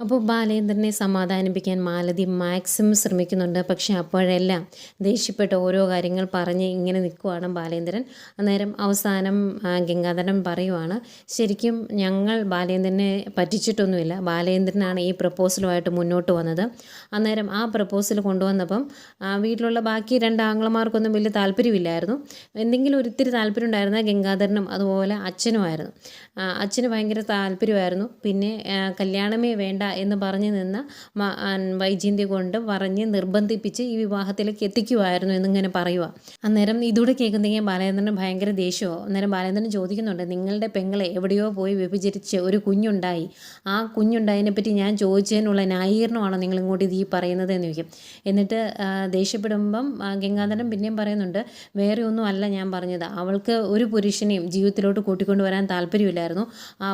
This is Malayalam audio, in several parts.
അപ്പോൾ ബാലേന്ദ്രനെ സമാധാനിപ്പിക്കാൻ മാലതി മാക്സിമം ശ്രമിക്കുന്നുണ്ട്. പക്ഷേ അപ്പോഴെല്ലാം ദേഷ്യപ്പെട്ട് ഓരോ കാര്യങ്ങൾ പറഞ്ഞ് ഇങ്ങനെ നിൽക്കുവാണ് ബാലേന്ദ്രൻ. അന്നേരം അവസാനം ഗംഗാധരൻ പറയുവാണ് ശരിക്കും ഞങ്ങൾ ബാലേന്ദ്രനെ പറ്റിച്ചിട്ടൊന്നുമില്ല. ബാലേന്ദ്രനാണ് ഈ പ്രപ്പോസലുമായിട്ട് മുന്നോട്ട് വന്നത്. അന്നേരം ആ പ്രപ്പോസൽ കൊണ്ടുവന്നപ്പം ആ, വീട്ടിലുള്ള ബാക്കി രണ്ട് ആംഗ്ലമാർക്കൊന്നും വലിയ താല്പര്യമില്ലായിരുന്നു. എന്തെങ്കിലും ഒരിത്തിരി താല്പര്യം ഉണ്ടായിരുന്ന ഗംഗാധരനും അതുപോലെ അച്ഛനുമായിരുന്നു. അച്ഛന് ഭയങ്കര താല്പര്യമായിരുന്നു. പിന്നെ കല്യാണമേ വേണ്ട എന്ന് പറഞ്ഞു നിന്ന വൈജയന്തി കൊണ്ട് പറഞ്ഞ് നിർബന്ധിപ്പിച്ച് ഈ വിവാഹത്തിലേക്ക് എത്തിക്കുമായിരുന്നു എന്നിങ്ങനെ പറയുക അന്നേരം ഇതൂടെ കേൾക്കുന്നെങ്കിൽ ബാലേന്ദ്രന് ഭയങ്കര ദേഷ്യമോ അന്നേരം ബാലേന്ദ്രൻ ചോദിക്കുന്നുണ്ട് നിങ്ങളുടെ പെങ്ങളെ എവിടെയോ പോയി വ്യഭിചരിച്ച് ഒരു കുഞ്ഞുണ്ടായി. ആ കുഞ്ഞുണ്ടായതിനെ പറ്റി ഞാൻ ചോദിച്ചതിനുള്ള ന്യായീകരണമാണോ നിങ്ങൾ ഇങ്ങോട്ട് ഇത് ഈ പറയുന്നത് എന്ന് ചോദിക്കും. എന്നിട്ട് ദേഷ്യപ്പെടുമ്പം ഗംഗാധരൻ പിന്നെയും പറയുന്നുണ്ട് വേറെ ഒന്നും അല്ല ഞാൻ പറഞ്ഞത്. അവൾക്ക് ഒരു പുരുഷനെയും ജീവിതത്തിലോട്ട് കൂട്ടിക്കൊണ്ടുവരാൻ താല്പര്യമില്ലായിരുന്നു.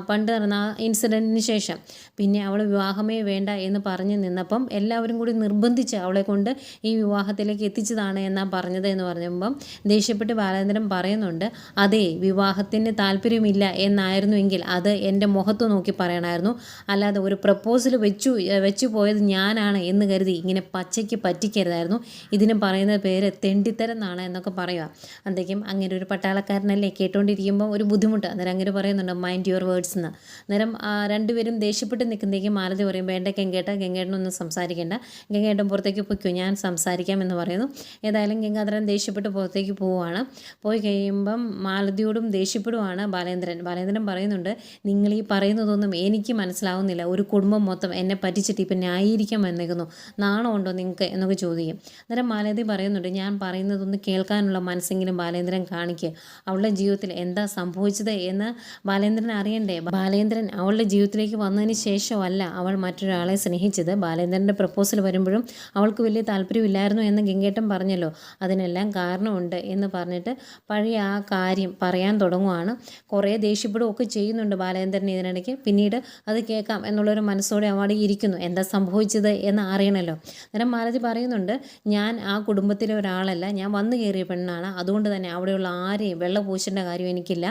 പണ്ട് നടന്ന ആ ഇൻസിഡന്റിന് ശേഷം. പിന്നെ അവൾ വിവാഹമേ വേണ്ട എന്ന് പറഞ്ഞു നിന്നപ്പം എല്ലാവരും കൂടി നിർബന്ധിച്ച് അവളെ കൊണ്ട് ഈ വിവാഹത്തിലേക്ക് എത്തിച്ചതാണ് എന്നാണ് പറഞ്ഞത് എന്ന് പറയുമ്പം ദേഷ്യപ്പെട്ട് ബാലേന്ദ്രൻ പറയുന്നുണ്ട് അതെ വിവാഹത്തിന് താല്പര്യമില്ല എന്നായിരുന്നുവെങ്കിൽ അത് എന്റെ മുഖത്ത് നോക്കി പറയണമായിരുന്നു അല്ലാതെ ഒരു പ്രപ്പോസൽ വെച്ചു വെച്ചു പോയത് ഞാനാണ് എന്ന് കരുതി ഇങ്ങനെ പച്ചയ്ക്ക് പറ്റിക്കരുതായിരുന്നു. ഇതിന് പറയുന്ന പേര് തെണ്ടിത്തരം എന്നാണ് എന്നൊക്കെ പറയുക. അന്തേക്കും അങ്ങനെ ഒരു പട്ടാളക്കാരനല്ലേ കേട്ടോണ്ടിരിക്കുമ്പോൾ ഒരു ബുദ്ധിമുട്ട്. അന്നേരം അങ്ങനെ പറയുന്നുണ്ട് മൈൻഡ് യുവർ വേർഡ്സ് എന്ന് അന്നേരം രണ്ടുപേരും ദേഷ്യപ്പെട്ട് നിൽക്കുന്നതേക്കും മാലതി പറയും വേണ്ട ഗംഗേട്ട ഗംഗേട്ടനൊന്നും സംസാരിക്കേണ്ട. ഗംഗേട്ടൻ പുറത്തേക്ക് പൊയ്ക്കോ ഞാൻ സംസാരിക്കാം എന്ന് പറയുന്നു. ഏതായാലും ഗംഗാധരൻ ദേഷ്യപ്പെട്ട് പുറത്തേക്ക് പോവുകയാണ് പോയി കഴിയുമ്പം മാലതിയോടും ദേഷ്യപ്പെടുവാണ് ബാലേന്ദ്രൻ. ബാലേന്ദ്രൻ പറയുന്നുണ്ട് നിങ്ങൾ ഈ പറയുന്നതൊന്നും എനിക്ക് മനസ്സിലാവുന്നില്ല. ഒരു കുടുംബം മൊത്തം എന്നെ പറ്റിച്ചിട്ട് ഇപ്പം ന്യായീകരിക്കാൻ വന്നേക്കുന്നു. നാണമുണ്ടോ നിങ്ങൾക്ക്? എന്നൊക്കെ ചോദിക്കും. അന്നേരം മാലതി പറയുന്നുണ്ട് ഞാൻ പറയുന്നതൊന്ന് കേൾക്കാനുള്ള മനസ്സെങ്കിലും ബാലേന്ദ്രൻ കാണിക്കുക അവളുടെ ജീവിതത്തിൽ എന്താ സംഭവിച്ചത്? എന്ന് ബാലേന്ദ്രൻ അറിയണ്ടേ. ബാലേന്ദ്രൻ അവളുടെ ജീവിതത്തിലേക്ക് വന്നതിന് ശേഷമല്ല അവൾ മറ്റൊരാളെ സ്നേഹിച്ചത്. ബാലേന്ദ്രന്റെ പ്രപ്പോസൽ വരുമ്പോഴും അവൾക്ക് വലിയ താല്പര്യമില്ലായിരുന്നു എന്ന് ഗംഗേട്ടൻ പറഞ്ഞല്ലോ. അതിനെല്ലാം കാരണമുണ്ട് എന്ന് പറഞ്ഞിട്ട് പഴയ ആ കാര്യം പറയാൻ തുടങ്ങുവാണ്. കുറേ ദേഷ്യപ്പെടുകയൊക്കെ ചെയ്യുന്നുണ്ട് ബാലേന്ദ്രൻ ഇതിനിടയ്ക്ക്. പിന്നീട് അത് കേൾക്കാം എന്നുള്ളൊരു മനസ്സോടെ അവിടെ ഇരിക്കുന്നു. എന്താ സംഭവിച്ചത് എന്ന് അറിയണമല്ലോ അന്നേരം മാലതി പറയുന്നുണ്ട് ഞാൻ ആ കുടുംബത്തിലെ ഒരാളല്ല. ഞാൻ വന്നു കയറിയ പെണ്ണാണ്. അതുകൊണ്ട് തന്നെ അവിടെയുള്ള ആരെയും വെള്ള പൂശേണ്ട കാര്യം എനിക്കില്ല.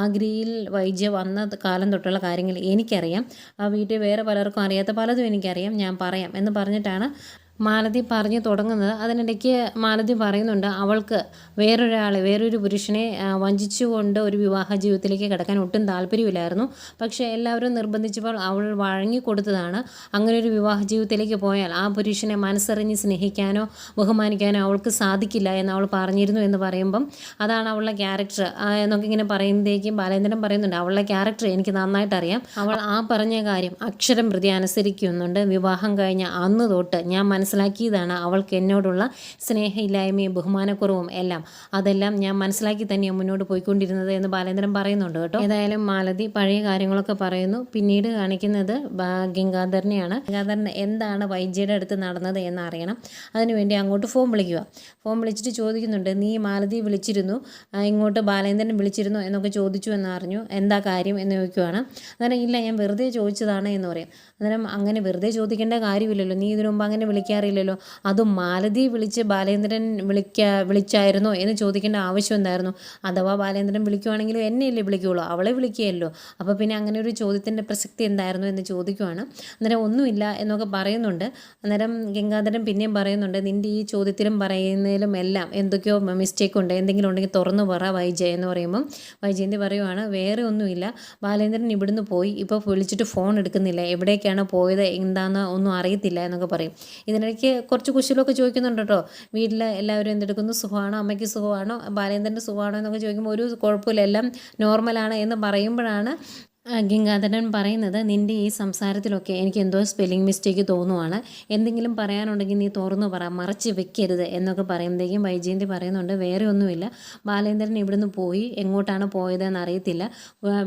ആഗ്രയിൽ വൈദ്യ വന്ന കാലം തൊട്ടുള്ള കാര്യങ്ങൾ എനിക്കറിയാം. ആ വീട്ടിൽ വേറെ പലർക്കും അറിയാത്ത പലതും എനിക്കറിയാം ഞാൻ പറയാം എന്ന് പറഞ്ഞിട്ടാണ് മാലതി പറഞ്ഞു തുടങ്ങുന്നത്. അതിനിടയ്ക്ക് മാലതി പറയുന്നുണ്ട് അവൾക്ക് വേറൊരാളെ വേറൊരു പുരുഷനെ വഞ്ചിച്ചുകൊണ്ട് ഒരു വിവാഹ ജീവിതത്തിലേക്ക് കിടക്കാൻ ഒട്ടും താല്പര്യമില്ലായിരുന്നു. പക്ഷേ എല്ലാവരും നിർബന്ധിച്ചപ്പോൾ അവൾ വഴങ്ങിക്കൊടുത്തതാണ്. അങ്ങനെ ഒരു വിവാഹ ജീവിതത്തിലേക്ക് പോയാൽ ആ പുരുഷനെ മനസ്സറിഞ്ഞ് സ്നേഹിക്കാനോ ബഹുമാനിക്കാനോ അവൾക്ക് സാധിക്കില്ല എന്ന് അവൾ പറഞ്ഞിരുന്നു എന്ന് പറയുമ്പം അതാണ് അവളുടെ ക്യാരക്ടർ. എന്നൊക്കെ ഇങ്ങനെ പറയുന്നതേക്കും ബാലേന്ദ്രൻ പറയുന്നുണ്ട് അവളുടെ ക്യാരക്ടർ എനിക്ക് നന്നായിട്ട് അറിയാം അവൾ ആ പറഞ്ഞ കാര്യം അക്ഷരം പ്രതി അനുസരിക്കുന്നുണ്ട്. വിവാഹം കഴിഞ്ഞ അന്ന് തൊട്ട് ഞാൻ മനസ്സിലാക്കിയതാണ് അവൾക്ക് എന്നോടുള്ള സ്നേഹമില്ലായ്മയും ബഹുമാനക്കുറവും എല്ലാം. അതെല്ലാം ഞാൻ മനസ്സിലാക്കി തന്നെയാണ് മുന്നോട്ട് പോയിക്കൊണ്ടിരുന്നത് എന്ന് ബാലേന്ദ്രൻ പറയുന്നുണ്ട് കേട്ടോ. ഏതായാലും മാലതി പഴയ കാര്യങ്ങളൊക്കെ പറയുന്നു. പിന്നീട് കാണിക്കുന്നത് ഗംഗാധരനെയാണ്. ഗംഗാധരൻ എന്താണ് വൈദ്യയുടെ അടുത്ത് നടന്നത് എന്ന് അറിയണം അതിനുവേണ്ടി അങ്ങോട്ട് ഫോൺ വിളിക്കുക. ഫോൺ വിളിച്ചിട്ട് ചോദിക്കുന്നുണ്ട് നീ മാലതി വിളിച്ചിരുന്നു? ഇങ്ങോട്ട് ബാലേന്ദ്രൻ വിളിച്ചിരുന്നു? എന്നൊക്കെ ചോദിച്ചു എന്നറിഞ്ഞു. എന്താ കാര്യം? എന്ന് ചോദിക്കുവാണ്. അന്നേരം ഇല്ല ഞാൻ വെറുതെ ചോദിച്ചതാണ് എന്ന് പറയും. അന്നേരം അങ്ങനെ വെറുതെ ചോദിക്കേണ്ട കാര്യമില്ലല്ലോ. നീ ഇതിനു മുമ്പ് അങ്ങനെ വിളിക്കാറില്ലല്ലോ അത് മാലതി വിളിച്ച് ബാലേന്ദ്രൻ വിളിക്ക വിളിച്ചായിരുന്നോ എന്ന് ചോദിക്കേണ്ട ആവശ്യം എന്തായിരുന്നു? അഥവാ ബാലേന്ദ്രൻ വിളിക്കുവാണെങ്കിലും എന്നെയല്ലേ വിളിക്കുകയുള്ളൂ അവളെ വിളിക്കുകയല്ലോ. അപ്പോൾ പിന്നെ അങ്ങനെ ഒരു ചോദ്യത്തിന്റെ പ്രസക്തി എന്തായിരുന്നു എന്ന് ചോദിക്കുവാണ്. അന്നേരം ഒന്നുമില്ല എന്നൊക്കെ പറയുന്നുണ്ട്. അന്നേരം ഗംഗാധരൻ പിന്നെയും പറയുന്നുണ്ട് നിന്റെ ഈ ചോദ്യത്തിലും പറയുന്നതിലും എല്ലാം എന്തൊക്കെയോ മിസ്റ്റേക്ക് ഉണ്ട്. എന്തെങ്കിലും ഉണ്ടെങ്കിൽ തുറന്നു പറ വൈജയ എന്ന് പറയുമ്പം വൈജയന്തി പറയുവാണ് വേറെ ഒന്നുമില്ല. ബാലേന്ദ്രൻ ഇവിടുന്ന് പോയി. ഇപ്പോൾ വിളിച്ചിട്ട് ഫോൺ എടുക്കുന്നില്ല. എവിടേക്കാണ് പോയത്? എന്താണെന്ന് ഒന്നും അറിയത്തില്ല എന്നൊക്കെ പറയും. ഇതിനിടയ്ക്ക് കുറച്ച് കുശലമൊക്കെ ചോദിക്കുന്നുണ്ട് കേട്ടോ. വീട്ടിൽ എല്ലാവരും എന്തെടുക്കുന്നു? സുഖമാണോ? അമ്മയ്ക്ക് സുഖമാണോ? ബാലേന്ദ്രന്റെ സുഖമാണോ എന്നൊക്കെ ചോദിക്കുമ്പോൾ ഒരു കുഴപ്പമില്ല. എല്ലാം നോർമലാണ് എന്ന് പറയുമ്പോഴാണ് ഗംഗാധരൻ പറയുന്നത് നിന്റെ ഈ സംസാരത്തിലൊക്കെ എനിക്ക് എന്തോ സ്പെല്ലിംഗ് മിസ്റ്റേക്ക് തോന്നുവാണ്. എന്തെങ്കിലും പറയാനുണ്ടെങ്കിൽ നീ തുറന്നു പറ മറച്ച് വെക്കരുത് എന്നൊക്കെ പറയുമ്പോഴേക്കും വൈജയന്തി പറയുന്നുണ്ട് വേറെ ഒന്നുമില്ല. ബാലേന്ദ്രൻ ഇവിടുന്ന് പോയി എങ്ങോട്ടാണ് പോയതെന്ന് അറിയത്തില്ല.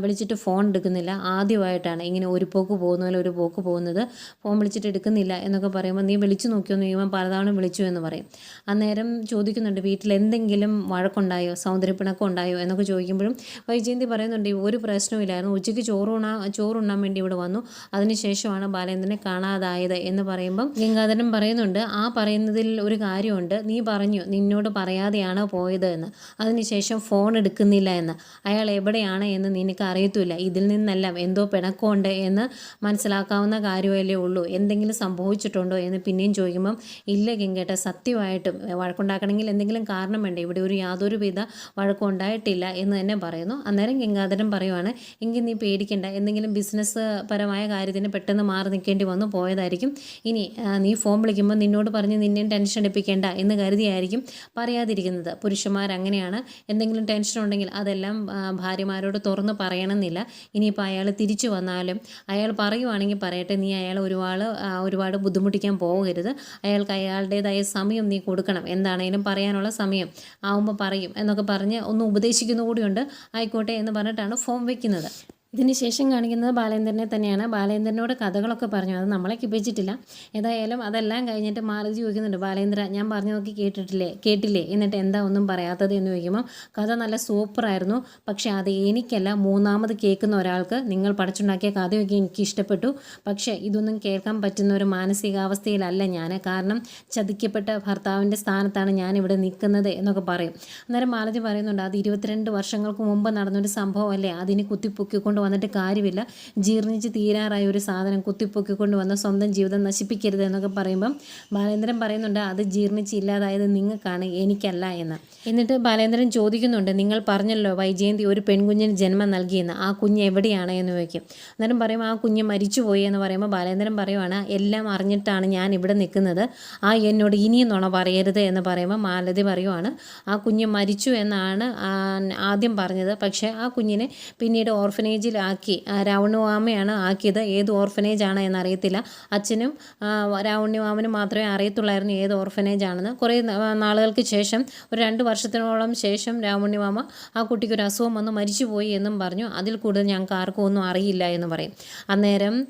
വിളിച്ചിട്ട് ഫോൺ എടുക്കുന്നില്ല. ആദ്യമായിട്ടാണ് ഇങ്ങനെ ഒരു പോക്ക് പോകുന്ന പോലെ ഒരു പോക്ക് പോകുന്നത്. ഫോൺ വിളിച്ചിട്ട് എടുക്കുന്നില്ല എന്നൊക്കെ പറയുമ്പോൾ നീ വിളിച്ചു നോക്കിയൊന്ന് ഇവൻ പലതവണ വിളിച്ചു എന്ന് പറയും. അന്നേരം ചോദിക്കുന്നുണ്ട് വീട്ടിൽ എന്തെങ്കിലും വഴക്കുണ്ടായോ? സൗന്ദര്യപ്പിണക്കം ഉണ്ടായോ എന്നൊക്കെ ചോദിക്കുമ്പോഴും വൈജയന്തി പറയുന്നുണ്ട് ഒരു പ്രശ്നമില്ലായിരുന്നു ഉച്ചയ്ക്ക് ചോറുണ്ണാ ചോറുണ്ണാൻ വേണ്ടി ഇവിടെ വന്നു. അതിനുശേഷമാണ് ബാലേന്ദ്രനെ കാണാതായത് എന്ന് പറയുമ്പം ഗംഗാധരൻ പറയുന്നുണ്ട് ആ പറയുന്നതിൽ ഒരു കാര്യമുണ്ട്. നീ പറഞ്ഞു നിന്നോട് പറയാതെയാണ് പോയത് എന്ന്. അതിനുശേഷം ഫോൺ എടുക്കുന്നില്ല എന്ന്. അയാൾ എവിടെയാണ് എന്ന് നിനക്ക് അറിയത്തില്ല ഇതിൽ നിന്നെല്ലാം എന്തോ പിണക്കമുണ്ട് എന്ന് മനസ്സിലാക്കാവുന്ന കാര്യമല്ലേ ഉള്ളൂ. എന്തെങ്കിലും സംഭവിച്ചിട്ടുണ്ടോ എന്ന് പിന്നെയും ചോദിക്കുമ്പം ഇല്ല ഗംഗേട്ട സത്യമായിട്ടും വഴക്കുണ്ടാക്കണമെങ്കിൽ എന്തെങ്കിലും കാരണം വേണ്ടേ? ഇവിടെ ഒരു യാതൊരു വിധ വഴക്കുണ്ടായിട്ടില്ല എന്ന് തന്നെ പറയുന്നു. അന്നേരം ഗംഗാധരൻ പറയുവാണ് എങ്കിൽ നീ പേടിക്കണ്ട. എന്തെങ്കിലും ബിസിനസ് പരമായ കാര്യത്തിന് പെട്ടെന്ന് മാറി നിൽക്കേണ്ടി വന്നു പോയതായിരിക്കും. ഇനി നീ ഫോൺ വിളിക്കുമ്പോൾ നിന്നോട് പറഞ്ഞ് നിന്നെയും ടെൻഷൻ എടുപ്പിക്കേണ്ട എന്ന് കരുതിയായിരിക്കും പറയാതിരിക്കുന്നത്. പുരുഷന്മാർ അങ്ങനെയാണ് എന്തെങ്കിലും ടെൻഷൻ ഉണ്ടെങ്കിൽ അതെല്ലാം ഭാര്യമാരോട് തുറന്ന് പറയണമെന്നില്ല. ഇനിയിപ്പോൾ അയാൾ തിരിച്ചു വന്നാലും അയാൾ പറയുവാണെങ്കിൽ പറയട്ടെ നീ അയാൾ ഒരുപാട് ഒരുപാട് ബുദ്ധിമുട്ടിക്കാൻ പോകരുത്. അയാൾക്ക് അയാളുടേതായ സമയം നീ കൊടുക്കണം. എന്താണേലും പറയാനുള്ള സമയം ആവുമ്പോൾ പറയും എന്നൊക്കെ പറഞ്ഞ് ഒന്ന് ഉപദേശിക്കുന്ന കൂടിയുണ്ട് ആയിക്കോട്ടെ എന്ന് പറഞ്ഞിട്ടാണ് ഫോം വെക്കുന്നത്. ഇതിന് ശേഷം കാണിക്കുന്നത് ബാലേന്ദ്രനെ തന്നെയാണ്. ബാലേന്ദ്രനോട് കഥകളൊക്കെ പറഞ്ഞു. അത് നമ്മളെ കിപ്പിച്ചിട്ടില്ല ഏതായാലും അതെല്ലാം കഴിഞ്ഞിട്ട് മാലതി ചോദിക്കുന്നുണ്ട് ബാലേന്ദ്ര ഞാൻ പറഞ്ഞു നോക്കി കേട്ടിട്ടില്ലേ? കേട്ടില്ലേ? എന്നിട്ട് എന്താ ഒന്നും പറയാത്തത്? എന്ന് ചോദിക്കുമ്പോൾ കഥ നല്ല സൂപ്പറായിരുന്നു. പക്ഷേ അത് എനിക്കല്ല മൂന്നാമത് കേൾക്കുന്ന ഒരാൾക്ക് നിങ്ങൾ പഠിച്ചുണ്ടാക്കിയ കഥയൊക്കെ എനിക്ക് ഇഷ്ടപ്പെട്ടു. പക്ഷേ ഇതൊന്നും കേൾക്കാൻ പറ്റുന്ന ഒരു മാനസികാവസ്ഥയിലല്ല ഞാൻ. കാരണം ചതിക്കപ്പെട്ട ഭർത്താവിന്റെ സ്ഥാനത്താണ് ഞാൻ ഇവിടെ നിൽക്കുന്നത് എന്നൊക്കെ പറയും. അന്നേരം മാലതി പറയുന്നുണ്ട് അത് ഇരുപത്തിരണ്ട് വർഷങ്ങൾക്ക് മുമ്പ് നടന്നൊരു സംഭവമല്ലേ? അതിന് കുത്തിപ്പൊക്കിക്കൊണ്ട് വന്നിട്ട് കാര്യമില്ല. ജീർണിച്ച് തീരാറായ ഒരു സാധനം കുത്തിപ്പൊക്കിക്കൊണ്ട് വന്ന് സ്വന്തം ജീവിതം നശിപ്പിക്കരുത് എന്നൊക്കെ പറയുമ്പം ബാലേന്ദ്രൻ പറയുന്നുണ്ട് അത് ജീർണിച്ച് ഇല്ലാതായത് നിങ്ങൾക്കാണ് എനിക്കല്ല എന്ന്. എന്നിട്ട് ബാലേന്ദ്രൻ ചോദിക്കുന്നുണ്ട് നിങ്ങൾ പറഞ്ഞല്ലോ വൈജയന്തി ഒരു പെൺകുഞ്ഞിന് ജന്മം നൽകിയെന്ന് ആ കുഞ്ഞ് എവിടെയാണ് എന്ന് ചോദിക്കും. അന്നേരം പറയുമ്പോൾ ആ കുഞ്ഞ് മരിച്ചുപോയി എന്ന് പറയുമ്പോൾ ബാലേന്ദ്രൻ പറയുവാണ് എല്ലാം അറിഞ്ഞിട്ടാണ് ഞാൻ ഇവിടെ നിൽക്കുന്നത് ആ എന്നോട് ഇനിയും നുണ പറയരുത് എന്ന് പറയുമ്പോൾ മാലതി പറയുവാണ് ആ കുഞ്ഞ് മരിച്ചു എന്നാണ് ആദ്യം പറഞ്ഞത്. പക്ഷേ ആ കുഞ്ഞിനെ പിന്നീട് ഓർഫനേജിൽ ആക്കി രാവണ്യവാമയാണ് ആക്കിയത്. ഏത് ഓർഫനേജ് ആണ് എന്നറിയത്തില്ല. അച്ഛനും രാവണ്യവാമനും മാത്രമേ അറിയത്തുള്ളായിരുന്നു ഏത് ഓർഫനേജ് ആണെന്ന് കുറേ നാളുകൾക്ക് ശേഷം ഒരു രണ്ട് വർഷത്തിനോളം ശേഷം രാവണ്യവാമ ആ കുട്ടിക്ക് ഒരു അസുഖം വന്ന് മരിച്ചുപോയി എന്നും പറഞ്ഞു. അതിൽ കൂടുതൽ ഞങ്ങൾക്ക് ആർക്കും ഒന്നും അറിയില്ല എന്ന് പറയും. അന്നേരം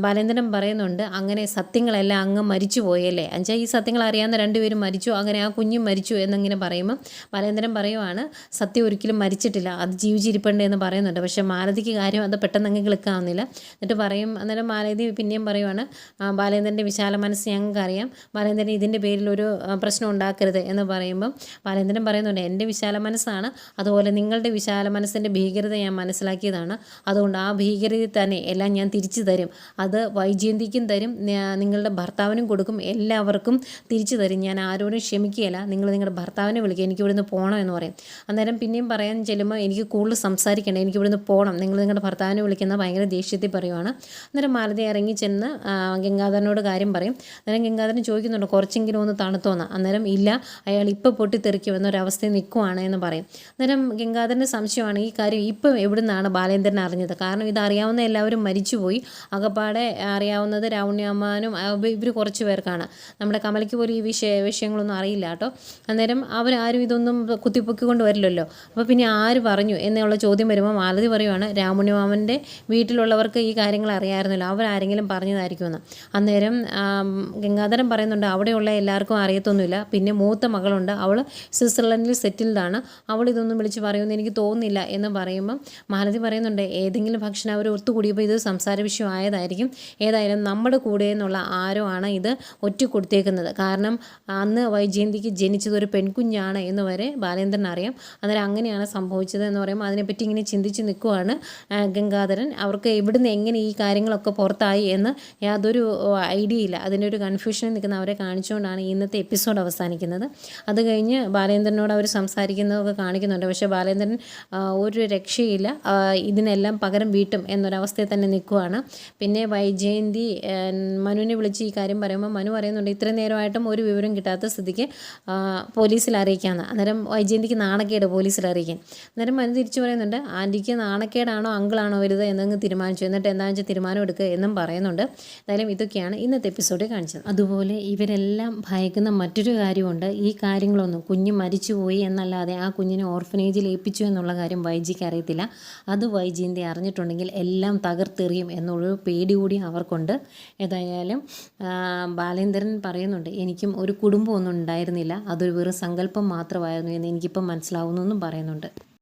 ബാലേന്ദ്രൻ പറയുന്നുണ്ട് അങ്ങനെ സത്യങ്ങളെല്ലാം അങ്ങ് മരിച്ചു പോയല്ലേ ഈ സത്യങ്ങൾ അറിയാവുന്ന രണ്ടുപേരും മരിച്ചു. അങ്ങനെ ആ കുഞ്ഞും മരിച്ചു എന്നിങ്ങനെ പറയുമ്പോൾ ബാലേന്ദ്രൻ പറയുവാണ് സത്യം ഒരിക്കലും മരിച്ചിട്ടില്ല. അത് ജീവിച്ചിരിപ്പുണ്ട് എന്ന് പറയുന്നുണ്ട്. പക്ഷേ മാലതിക്ക് കാര്യം അത് പെട്ടെന്ന് ക്ലിക്കാവുന്നില്ല എന്നിട്ട് പറയും അന്നേരം ബാലേന്ദ്രൻ പിന്നെയും പറയുവാണ് ബാലേന്ദ്രന്റെ വിശാല മനസ്സ് ഞങ്ങൾക്ക് അറിയാം ബാലേന്ദ്രൻ ഇതിന്റെ പേരിൽ ഒരു പ്രശ്നം ഉണ്ടാക്കരുത് എന്ന് പറയുമ്പം ബാലേന്ദ്രൻ പറയുന്നുണ്ട് എന്റെ വിശാല മനസ്സാണ്. അതുപോലെ നിങ്ങളുടെ വിശാല മനസ്സിന്റെ ഭീകരത ഞാൻ മനസ്സിലാക്കിയതാണ്. അതുകൊണ്ട് ആ ഭീകരത തന്നെ എല്ലാം ഞാൻ തിരിച്ചു തരും. അത് വൈജയന്തിക്കും തരും. നിങ്ങളുടെ ഭർത്താവിനും കൊടുക്കും. എല്ലാവർക്കും തിരിച്ചു തരും. ഞാൻ ആരോടും ക്ഷമിക്കുകയില്ല. നിങ്ങൾ നിങ്ങളുടെ ഭർത്താവിനെ വിളിക്കുക എനിക്ക് ഇവിടുന്ന് പോകണം എന്ന് പറയും. അന്നേരം പിന്നെയും പറയാൻ ചെല്ലുമ്പോൾ എനിക്ക് കൂടുതൽ സംസാരിക്കേണ്ട. എനിക്ക് ഇവിടുന്ന് പോകണം നിങ്ങൾ നിങ്ങളുടെ ഭർത്താവിനെ വിളിക്കുന്ന ഭയങ്കര ദേഷ്യത്തിൽ പറയുവാണ്. അന്നേരം മാലതി ഇറങ്ങി ചെന്ന് ഗംഗാധരനോട് കാര്യം പറയും. അന്നേരം ഗംഗാധരൻ ചോദിക്കുന്നുണ്ട് കുറച്ചെങ്കിലും ഒന്ന് തണുത്തോന്ന്? അന്നേരം ഇല്ല അയാൾ ഇപ്പോൾ പൊട്ടിത്തെറിക്കും എന്നൊരവസ്ഥയിൽ നിൽക്കുവാണ് എന്ന് പറയും. അന്നേരം ഗംഗാധരന്റെ സംശയമാണ് ഈ കാര്യം ഇപ്പം എവിടെ നിന്നാണ് ബാലേന്ദ്രൻ അറിഞ്ഞത്? കാരണം ഇത് അറിയാവുന്ന എല്ലാവരും മരിച്ചുപോയി. അകപ്പാടെ അറിയാവുന്നത് രാവണ്യമ്മാനും ഇവർ കുറച്ച് പേർക്കാണ്. നമ്മുടെ കമലയ്ക്ക് പോലും ഈ വിഷയ വിഷയങ്ങളൊന്നും അറിയില്ല കേട്ടോ. അന്നേരം അവരാരും ഇതൊന്നും കുത്തിപ്പൊക്കിക്കൊണ്ട് വരില്ലല്ലോ. അപ്പോൾ പിന്നെ ആര് പറഞ്ഞു? എന്നുള്ള ചോദ്യം വരുമ്പോൾ മാലതി പറയുവാണ് രാമുണ്ണിമാമന്റെ വീട്ടിലുള്ളവർക്ക് ഈ കാര്യങ്ങൾ അറിയാമായിരുന്നല്ലോ. അവരാരെങ്കിലും പറഞ്ഞതായിരിക്കുമെന്ന്. അന്നേരം ഗംഗാധരൻ പറയുന്നുണ്ട് അവിടെയുള്ള എല്ലാവർക്കും അറിയത്തൊന്നുമില്ല. പിന്നെ മൂത്ത മകളുണ്ട്. അവൾ സ്വിറ്റ്സർലൻഡിൽ സെറ്റിൽഡാണ്. അവൾ ഇതൊന്നും വിളിച്ച് പറയുമെന്ന് എനിക്ക് തോന്നുന്നില്ല. എന്ന് പറയുമ്പം മാലതി പറയുന്നുണ്ട് ഏതെങ്കിലും ഭക്ഷണം അവർ ഒത്തുകൂടിയപ്പോൾ ഇത് സംസാര വിഷയം ആയതായിരിക്കും. ഏതായാലും നമ്മുടെ കൂടെ എന്നുള്ള ആരോ ആണ് ഇത് ഒറ്റ കൊടുത്തേക്കുന്നത് കാരണം അന്ന് വൈജയന്തിക്ക് ജനിച്ചത് ഒരു പെൺകുഞ്ഞാണ് എന്ന് വരെ ബാലേന്ദ്രൻ അറിയാം അന്നേരം അങ്ങനെയാണ് സംഭവിച്ചത് എന്ന് പറയുമ്പോൾ അതിനെപ്പറ്റി ഇങ്ങനെ ചിന്തിച്ച് നിൽക്കുവാണ് ഗംഗാധരൻ. അവർക്ക് എവിടുന്ന് എങ്ങനെ ഈ കാര്യങ്ങളൊക്കെ പുറത്തായി എന്ന് യാതൊരു ഐഡിയ ഇല്ല. അതിന്റെ ഒരു കൺഫ്യൂഷൻ നിൽക്കുന്ന അവരെ കാണിച്ചുകൊണ്ടാണ് ഇന്നത്തെ എപ്പിസോഡ് അവസാനിക്കുന്നത്. അത് കഴിഞ്ഞ് ബാലേന്ദ്രനോട് അവർ സംസാരിക്കുന്നതൊക്കെ കാണിക്കുന്നുണ്ട്. പക്ഷേ ബാലേന്ദ്രൻ ഒരു രക്ഷയില്ല. ഇതിനെല്ലാം പകരം വീട്ടും എന്നൊരവസ്ഥയിൽ തന്നെ നിൽക്കുവാണ്. പിന്നെ വൈജയന്തി മനുവിനെ വിളിച്ച് ഈ കാര്യം പറയുമ്പോൾ മനു പറയുന്നുണ്ട് ഇത്രയും നേരമായിട്ടും ഒരു വിവരം കിട്ടാത്ത സ്ഥിതിക്ക് പോലീസിൽ അറിയിക്കാമെന്ന് അന്നേരം വൈജയന്തിക്ക് നാണക്കേട് പോലീസിൽ അറിയിക്കാൻ. അന്നേരം മനു തിരിച്ചു പറയുന്നുണ്ട് ആന്റിക്ക് നാണക്കേടാണോ അങ്കിളാണോ വരുത് എന്നങ്ങ് തീരുമാനിച്ചു. എന്നിട്ട് എന്താണെന്ന് വെച്ചാൽ തീരുമാനം എടുക്കുക എന്നും പറയുന്നുണ്ട്. എന്തായാലും ഇതൊക്കെയാണ് ഇന്നത്തെ എപ്പിസോഡിൽ കാണിച്ചത്. അതുപോലെ ഇവരെല്ലാം ഭയക്കുന്ന മറ്റൊരു കാര്യമുണ്ട്. ഈ കാര്യങ്ങളൊന്നും കുഞ്ഞ് മരിച്ചുപോയി എന്നല്ലാതെ ആ കുഞ്ഞിനെ ഓർഫനേജിൽ ഏൽപ്പിച്ചു എന്നുള്ള കാര്യം വൈജിക്ക് അറിയത്തില്ല. അത് വൈജീന്റെ അറിഞ്ഞിട്ടുണ്ടെങ്കിൽ എല്ലാം തകർത്തെറിയും എന്നുള്ളൊരു പേടി കൂടി അവർക്കുണ്ട്. ഏതായാലും ബാലേന്ദ്രൻ പറയുന്നുണ്ട് എനിക്കും ഒരു കുടുംബമൊന്നും ഉണ്ടായിരുന്നില്ല. അതൊരു വെറും സങ്കല്പം മാത്രമായിരുന്നു എന്ന് എനിക്കിപ്പം മനസ്സിലാവുന്നു എന്നും പറയുന്നുണ്ട്.